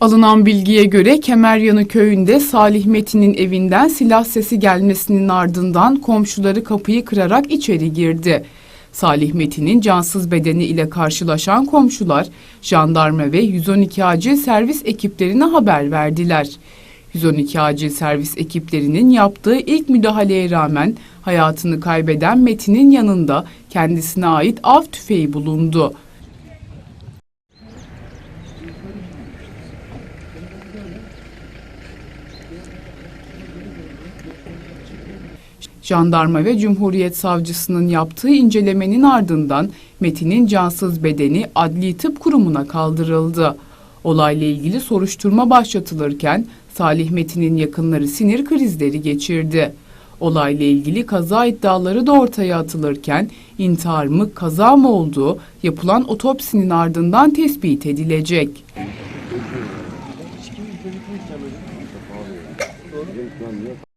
Alınan bilgiye göre Kemeryanı köyünde Salih Metin'in evinden silah sesi gelmesinin ardından komşuları kapıyı kırarak içeri girdi. Salih Metin'in cansız bedeni ile karşılaşan komşular jandarma ve 112 acil servis ekiplerine haber verdiler. 112 acil servis ekiplerinin yaptığı ilk müdahaleye rağmen hayatını kaybeden Metin'in yanında kendisine ait av tüfeği bulundu. Jandarma ve Cumhuriyet Savcısının yaptığı incelemenin ardından Metin'in cansız bedeni Adli Tıp Kurumu'na kaldırıldı. Olayla ilgili soruşturma başlatılırken Salih Metin'in yakınları sinir krizleri geçirdi. Olayla ilgili kaza iddiaları da ortaya atılırken intihar mı kaza mı olduğu yapılan otopsinin ardından tespit edilecek gideceğim hocam. Doğru.